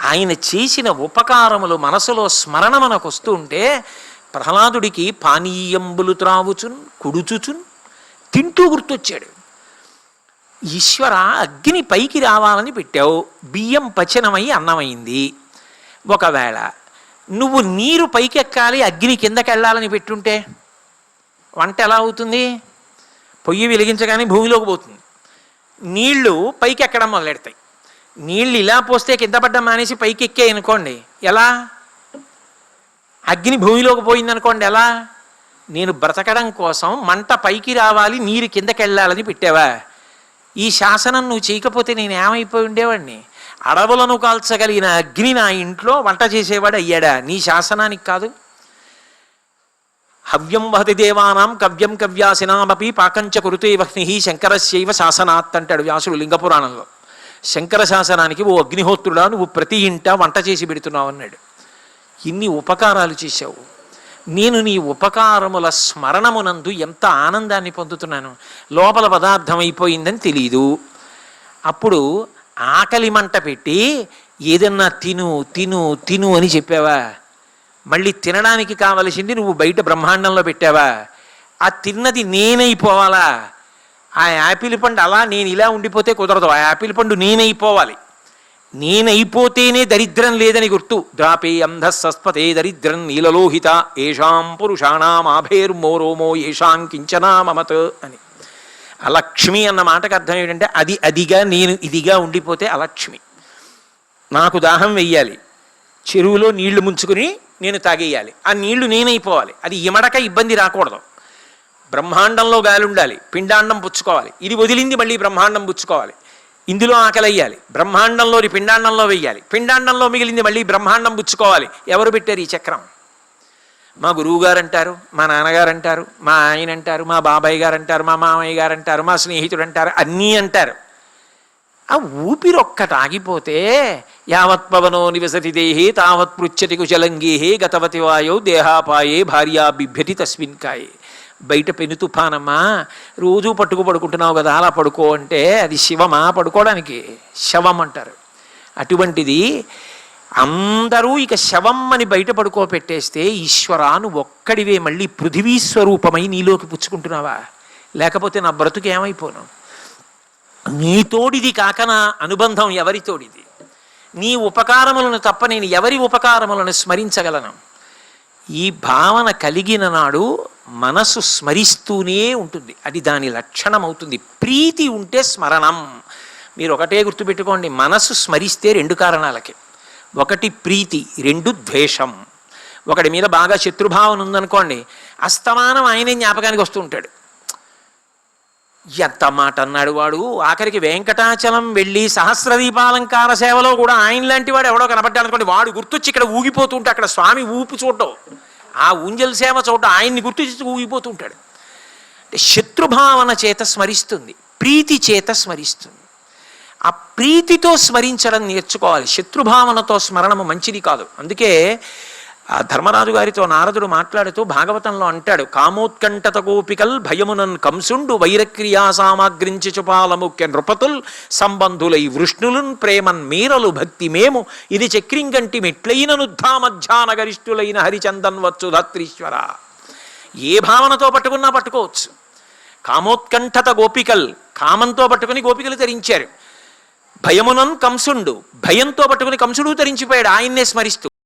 ఆయన చేసిన ఉపకారములు మనసులో స్మరణ మనకు వస్తూ ఉంటే ప్రహ్లాదుడికి పానీయంబులు త్రావుచున్ కుడుచుచున్ తింటూ గుర్తొచ్చాడు. ఈశ్వర అగ్ని పైకి రావాలని పెట్టావు బియ్యం పచనమై అన్నమైంది. ఒకవేళ నువ్వు నీరు పైకి ఎక్కాలి అగ్ని కిందకి వెళ్ళాలని పెట్టుంటే వంట ఎలా అవుతుంది? పొయ్యి వెలిగించగానే భూమిలోకి పోతుంది. నీళ్ళు పైకి ఎక్కడం మొదలెడతాయి. నీళ్ళు ఇలా పోస్తే కింద పడ్డం మానేసి పైకి ఎక్కాయి అనుకోండి. ఎలా? అగ్ని భూమిలోకి పోయిందనుకోండి ఎలా? నేను బ్రతకడం కోసం మంట పైకి రావాలి నీరు కిందకి వెళ్ళాలని పెట్టావా? ఈ శాసనం నువ్వు చేయకపోతే నేను ఏమైపోయి ఉండేవాడిని? అడవులను కాల్చగలిగిన అగ్ని నా ఇంట్లో వంట చేసేవాడు అయ్యాడా? నీ శాసనానికి కాదు. హవ్యం వహతి దేవానాం కవ్యం కవ్యాసినామపి పాకంచ కురుతే వహ్ని శంకరస్యైవ శాసనాత్ అంటాడు వ్యాసుడు లింగపురాణంలో. శంకర శాసనానికి ఓ అగ్నిహోత్రుడా నువ్వు ప్రతి ఇంట వంట చేసి పెడుతున్నావు అన్నాడు. ఇన్ని ఉపకారాలు చేశావు. నేను నీ ఉపకారముల స్మరణమునందు ఎంత ఆనందాన్ని పొందుతున్నాను. లోపల పదార్థం అయిపోయిందని తెలియదు అప్పుడు ఆకలి మంట పెట్టి ఏదన్నా తిను తిను తిను అని చెప్పావా? మళ్ళీ తినడానికి కావలసింది నువ్వు బయట బ్రహ్మాండంలో పెట్టావా? ఆ తిన్నది నేనైపోవాలా? ఆ యాపిల్ పండు అలా నేను ఇలా ఉండిపోతే కుదరదు. ఆ యాపిల్ పండు నేనైపోవాలి. నేనైపోతేనే దరిద్రం లేదని గుర్తు. ద్రాపే అంధస్సస్పతే దరిద్రం నీలలోహిత. ఏషాం పురుషాణం ఆభేర్మోరోమో ఏషాం కించనా మమత్ అని. అలక్ష్మి అన్న మాటకు అర్థం ఏంటంటే అది అదిగా నేను ఇదిగా ఉండిపోతే అలక్ష్మి. నాకు దాహం వెయ్యాలి. చెరువులో నీళ్ళు ముంచుకుని నేను తాగేయాలి. ఆ నీళ్ళు నేనైపోవాలి. అది ఇమడక ఇబ్బంది రాకూడదు. బ్రహ్మాండంలో గాలి ఉండాలి పిండాండం పుచ్చుకోవాలి. ఇది వదిలింది మళ్ళీ బ్రహ్మాండం పుచ్చుకోవాలి. ఇందులో ఆకలయ్యాలి బ్రహ్మాండంలోని పిండాండంలో వెయ్యాలి. పిండాండంలో మిగిలింది మళ్ళీ బ్రహ్మాండం పుచ్చుకోవాలి. ఎవరు పెట్టారు ఈ చక్రం? మా గురువు గారు అంటారు మా నాన్నగారు అంటారు మా ఆయన అంటారు మా బాబాయ్ గారు అంటారు మా మామయ్య గారు అంటారు మా స్నేహితుడు అంటారు అన్నీ అంటారు. ఆ ఊపిరి ఒక్కటి ఆగిపోతే యావత్ పవనో నివసతి దేహి తావత్ పృచ్చతి కుశలంగేహే గతవతి వాయో దేహాపాయే భార్యా బిభ్యతి తస్మిన్ కాయే. బయట పెను తుఫానమ్మా రోజు పట్టుకు పడుకుంటున్నావు కదా అలా పడుకో అంటే అది శివమా పడుకోవడానికి? శవం అంటారు అటువంటిది అందరూ ఇక శవం అని బయట పడుకోపెట్టేస్తే ఈశ్వరా నువ్వు ఒక్కడివే మళ్ళీ పృథివీ స్వరూపమై నీలోకి పుచ్చుకుంటున్నావా? లేకపోతే నా బ్రతుకు ఏమైపోను? నీతోడిది కాక నా అనుబంధం ఎవరితోడిది నీ ఉపకారములను తప్ప నేను ఎవరి ఉపకారములను స్మరించగలను? ఈ భావన కలిగిన నాడు మనసు స్మరిస్తూనే ఉంటుంది. అది దాని లక్షణం అవుతుంది ప్రీతి ఉంటే స్మరణం. మీరు ఒకటే గుర్తుపెట్టుకోండి. మనసు స్మరిస్తే రెండు కారణాలకి. ఒకటి ప్రీతి రెండు ద్వేషం. ఒకటి మీద బాగా శత్రుభావన ఉందనుకోండి అస్తమానం ఆయనే జ్ఞాపకానికి వస్తూ ఉంటాడు. ఎంత మాట అన్నాడు వాడు. ఆఖరికి వెంకటాచలం వెళ్ళి సహస్ర దీపాలంకార సేవలో కూడా ఆయన లాంటి వాడు ఎవడో కనబడ్డాడు అనుకోండి వాడు గుర్తొచ్చి ఇక్కడ ఊగిపోతుంటే అక్కడ స్వామి ఊపు చూడటం. ఆ ఊంజల్ సేవ చూడటం ఆయన్ని గుర్తు ఊగిపోతుంటాడు. అంటే శత్రుభావన చేత స్మరిస్తుంది ప్రీతి చేత స్మరిస్తుంది. ఆ ప్రీతితో స్మరించడం నేర్చుకోవాలి. శత్రుభావనతో స్మరణము మంచిది కాదు. అందుకే ఆ ధర్మరాజు గారితో నారదుడు మాట్లాడుతూ భాగవతంలో అంటాడు కామోత్కంఠత గోపికల్ భయమునన్ కంసుండు వైరక్రియా సామాగ్రించి చుపాల ముఖ్య నృపతుల్ సంబంధులై వృష్ణులున్ ప్రేమన్ మీరలు భక్తి మేము. ఇది చక్రింకంటి మెట్లైన నుద్ధామధ్యాన గరిష్ఠులైన హరిచందన్ వచ్చు ధత్రీశ్వర. ఏ భావనతో పట్టుకున్నా పట్టుకోవచ్చు. కామోత్కంఠత గోపికల్ కామంతో పట్టుకుని గోపికలు ధరించారు భయమునన్ కంసుండు భయంతో పట్టుకుని కంసుడు తరించిపోయాడు ఆయన్నే స్మరిస్తూ.